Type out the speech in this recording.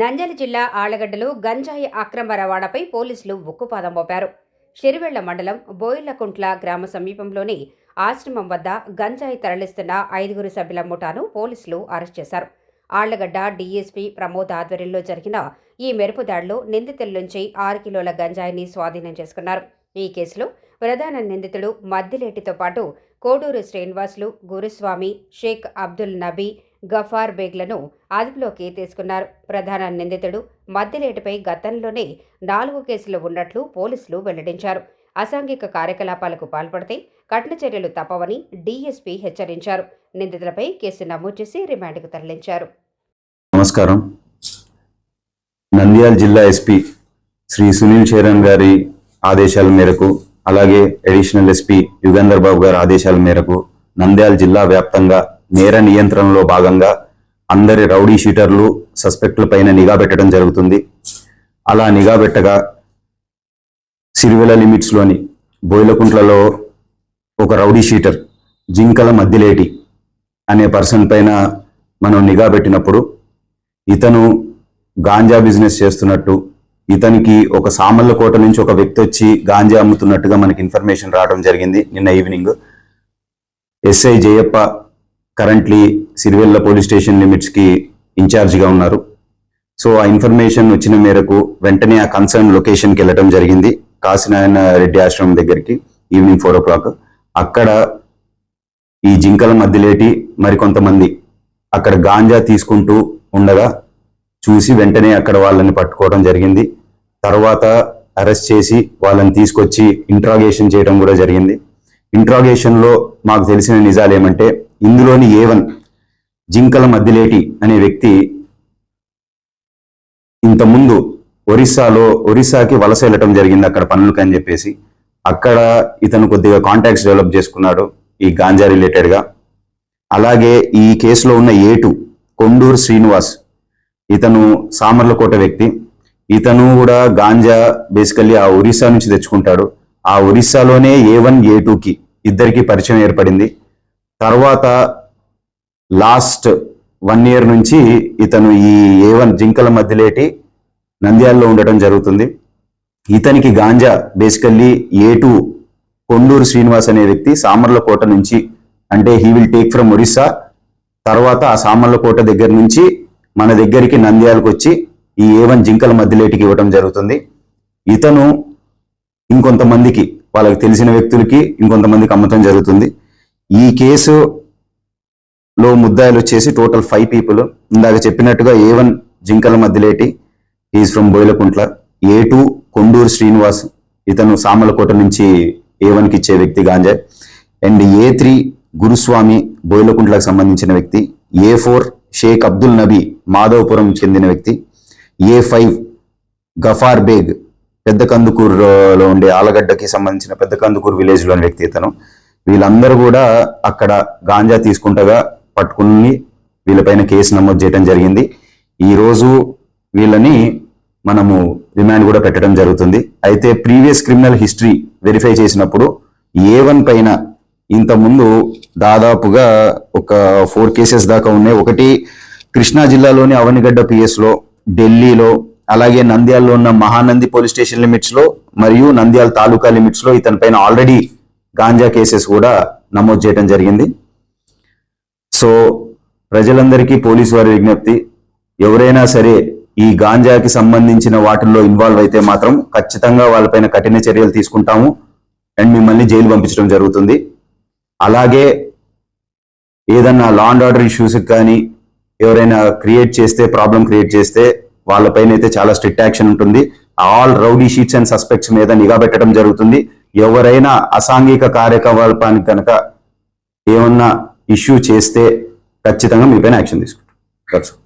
నంద్యాల జిల్లా ఆళ్ళగడ్డలో గంజాయి అక్రమ రవాణాపై పోలీసులు ఉక్కుపాదం మోపారు. షిరివెళ్ళ మండలం బోయిలకుంట్ల గ్రామ సమీపంలోని ఆశ్రమం వద్ద గంజాయి తరలిస్తున్న ఐదుగురు సభ్యుల ముఠాను పోలీసులు అరెస్ట్ చేశారు. ఆళ్ళగడ్డ డీఎస్పీ ప్రమోద్ ఆధ్వర్యంలో జరిగిన ఈ మెరుపు దాడిలో నిందితుల నుంచి ఆరు కిలోల గంజాయిని స్వాధీనం చేసుకున్నారు. ఈ కేసులో ప్రధాన నిందితుడు మద్దిలేటితో పాటు కోడూరు శ్రీనివాసులు గురుస్వామి షేక్ అబ్దుల్ నబీ గఫార్ బేగ్లను అదుపులోకి తీసుకున్నారు. ప్రధాన నిందితుడు మద్దిలేటిపై గతంలోనే నాలుగు కేసులు ఉన్నట్లు పోలీసులు వెల్లడించారు. అసాంఘిక కార్యకలాపాలకు పాల్పడితే కఠిన చర్యలు తప్పవని డీఎస్పీ హెచ్చరించారు. నిందితులపై కేసు నమోదు చేసి రిమాండ్కు తరలించారు. నమస్కారం. నంద్యాల జిల్లా ఎస్పీ శ్రీ సునీల్ చరణ్ గారి ఆదేశాల మేరకు అలాగే అడిషనల్ ఎస్పీ యుగంధర్ బాబు గారి ఆదేశాల మేరకు నంద్యాల జిల్లా వ్యాప్తంగా నేర నియంత్రణలో భాగంగా అందరి రౌడీ షీటర్లు సస్పెక్టుల పైన నిఘా పెట్టడం జరుగుతుంది. అలా నిఘా పెట్టగా సిరివెల లిమిట్స్లోని బోయిలకుంట్లలో ఒక రౌడీ షీటర్ జింకల మద్దిలేటి అనే పర్సన్ పైన మనం నిఘా పెట్టినప్పుడు ఇతను గాంజా బిజినెస్ చేస్తున్నట్టు ఇతనికి ఒక సామర్లకోట నుంచి ఒక వ్యక్తి వచ్చి గాంజా అమ్ముతున్నట్టుగా మనకి ఇన్ఫర్మేషన్ రావడం జరిగింది నిన్న evening. SI Jayappa currently Sirivella police station లిమిట్స్కి ఇన్ఛార్జిగా ఉన్నారు. సో ఆ ఇన్ఫర్మేషన్ వచ్చిన మేరకు వెంటనే ఆ కన్సర్న్ లొకేషన్కి వెళ్ళడం జరిగింది. కాశీనారాయణ రెడ్డి ఆశ్రమం దగ్గరికి ఈవినింగ్ ఫోర్ ఓ క్లాక్ అక్కడ ఈ జింకల మధ్యలేటి మరికొంతమంది అక్కడ గాంజా తీసుకుంటూ ఉండగా చూసి వెంటనే అక్కడ వాళ్ళని పట్టుకోవడం జరిగింది. తర్వాత అరెస్ట్ చేసి వాళ్ళని తీసుకొచ్చి ఇంట్రాగేషన్ చేయడం కూడా జరిగింది. ఇంట్రాగేషన్లో మాకు తెలిసిన నిజాలు ఏమంటే ఇందులోని ఏవన్ జింకల మధ్యలేటి అనే వ్యక్తి ఇంతకుముందు ఒరిస్సాలో ఒరిస్సాకి వలస వెళ్ళటం జరిగింది అక్కడ పనులకి అని చెప్పేసి. అక్కడ ఇతను కొద్దిగా కాంటాక్ట్స్ డెవలప్ చేసుకున్నాడు ఈ గాంజా రిలేటెడ్గా అలాగే ఈ కేసులో ఉన్న ఏటు కొండూరు శ్రీనివాస్ ఇతను సామర్లకోట వ్యక్తి. ఇతను కూడా గాంజా బేసికల్లీ ఆ ఒరిస్సా నుంచి తెచ్చుకుంటాడు. ఆ ఒరిస్సాలోనే ఏ వన్ ఏ టూకి ఇద్దరికి పరిచయం ఏర్పడింది. తర్వాత లాస్ట్ వన్ ఇయర్ నుంచి ఇతను ఈ ఏ వన్ జింకల మధ్యలేటి నంద్యాలలో ఉండటం జరుగుతుంది. ఇతనికి ganja basically A two Konduru Srinivas అనే వ్యక్తి సామర్లకోట నుంచి అంటే he will take from Orissa. తర్వాత ఆ సామర్లకోట దగ్గర నుంచి మన దగ్గరికి నంద్యాలకు వచ్చి ఈ ఏ వన్ జింకల మధ్యలేటికి ఇవ్వటం జరుగుతుంది. ఇతను ఇంకొంతమందికి వాళ్ళకి తెలిసిన వ్యక్తులకి ఇంకొంతమందికి అమ్మటం జరుగుతుంది. ఈ కేసులో ముద్దాయిలు వచ్చేసి టోటల్ ఫైవ్ పీపుల్ ఇందాక చెప్పినట్టుగా A one Jinkala Madhyaleti is from Boyalakuntla. A two Konduru Srinivas ఇతను సామలకోట నుంచి ఏ వన్కి ఇచ్చే వ్యక్తి ganja. And A three Guruswamy బోయిలకుంట్లకు సంబంధించిన వ్యక్తి. ఏ ఫోర్ షేక్ అబ్దుల్ నబీ మాధవపురం చెందిన వ్యక్తి. ఏ ఫైవ్ గఫార్ బేగ్ పెద్ద కందుకూరులో ఉండే ఆలగడ్డకి సంబంధించిన పెద్ద కందుకూరు విలేజ్లోని వ్యక్తి ఇతను. వీళ్ళందరూ కూడా అక్కడ గాంజా తీసుకుంటగా పట్టుకుని వీళ్ళపైన కేసు నమోదు చేయడం జరిగింది. ఈరోజు వీళ్ళని మనము రిమాండ్ కూడా పెట్టడం జరుగుతుంది. అయితే ప్రీవియస్ క్రిమినల్ హిస్టరీ వెరిఫై చేసినప్పుడు ఏ వన్ పైన ఇంతకుముందు దాదాపుగా ఒక ఫోర్ కేసెస్ దాకా ఉన్నాయి. ఒకటి కృష్ణా జిల్లాలోని అవనిగడ్డ పిఎస్లో ఢిల్లీలో అలాగే నంద్యాలలో ఉన్న మహానంది పోలీస్ స్టేషన్ లిమిట్స్లో మరియు నంద్యాల తాలూకా లిమిట్స్లో ఇతని పైన ఆల్రెడీ గాంజా కేసెస్ కూడా నమోదు చేయడం జరిగింది. సో ప్రజలందరికీ పోలీసు వారి విజ్ఞప్తి ఎవరైనా సరే ఈ గాంజాకి సంబంధించిన వాటిల్లో ఇన్వాల్వ్ అయితే మాత్రం ఖచ్చితంగా వాళ్ళపైన కఠిన చర్యలు తీసుకుంటాము అండ్ మిమ్మల్ని జైలు పంపించడం జరుగుతుంది. అలాగే ఏదన్నా లా అండ్ ఆర్డర్ ఇష్యూస్కి కానీ ఎవరైనా క్రియేట్ చేస్తే ప్రాబ్లం క్రియేట్ చేస్తే వాళ్ళపైన అయితే చాలా స్ట్రిక్ట్ యాక్షన్ ఉంటుంది. All rowdy sheets and suspects మీద నిఘా పెట్టడం జరుగుతుంది. ఎవరైనా అసాంఘిక కార్యకలాపానికి కనుక ఏమన్నా ఇష్యూ చేస్తే ఖచ్చితంగా మీపైన యాక్షన్ తీసుకుంటాం.